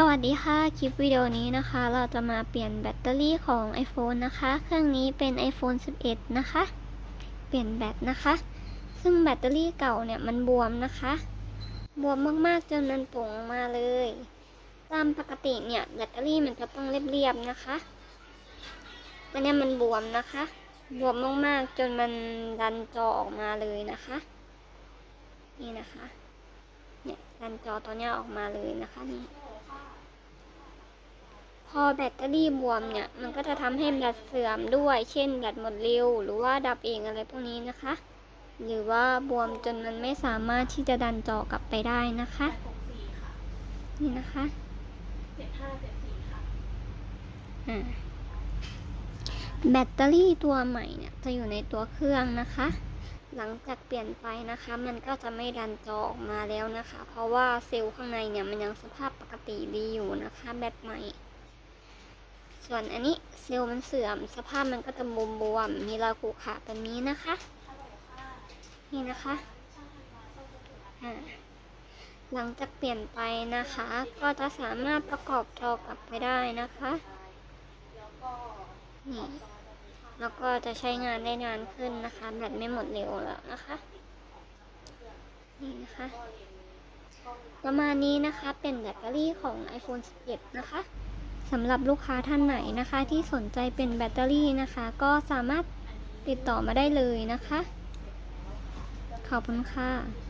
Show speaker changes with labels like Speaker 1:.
Speaker 1: สวัสดีค่ะ คลิปวิดีโอนี้นะคะ เราจะมาเปลี่ยนแบตเตอรี่ของ iPhone นะคะ เครื่องนี้เป็น iPhone 11 นะคะ เปลี่ยนแบตนะคะ ซึ่งแบตเตอรี่เก่าเนี่ยมันบวมนะคะ บวมมากๆจนมันป่งมาเลย ตามปกติเนี่ยแบตเตอรี่มันจะต้องเรียบๆนะคะแต่เนี่ยมันบวมนะคะ บวมมากๆจนมันดันจอออกมาเลยนะคะ นี่นะคะ เนี่ยดันจอตัวเนี้ยออกมาเลยนะคะนี่ อแบตเตอรี่บวมเนี่ย มันก็จะทำให้แบตเสื่อมด้วย เช่นแบตหมดเร็ว หรือว่าดับเองอะไรพวกนี้นะคะ หรือว่าบวมจนมันไม่สามารถที่จะดันจอกลับไปได้นะคะ นี่นะคะ
Speaker 2: เจ็ดห้าเจ็ดสี่ค่ะ
Speaker 1: อ่าแบตเตอรี่ตัวใหม่เนี่ยจะอยู่ในตัวเครื่องนะคะ หลังจากเปลี่ยนไปนะคะ มันก็จะไม่ดันจอออกมาแล้วนะคะ เพราะว่าเซลล์ข้างในเนี่ยมันยังสภาพปกติดีอยู่นะคะ แบตใหม่ ส่วนอันนี้เซลล์มันเสื่อม สภาพมันก็จะบวมบวมๆมีรอยขรุขระแบบนี้นะคะ นี่นะคะหลังจากเปลี่ยนไปนะคะ ก็จะสามารถประกอบจอกลับไปได้นะคะนี่แล้วก็จะใช้งานได้นานขึ้นนะคะแบตไม่หมดเร็วแล้วนะคะ นี่นะคะ ประมาณนี้นะคะเป็นแบตเตอรี่ของ iPhone 11 นะคะ สำหรับลูกค้าท่านไหนนะคะที่สนใจเป็นแบตเตอรี่นะคะ ก็สามารถติดต่อมาได้เลยนะคะ ขอบคุณค่ะ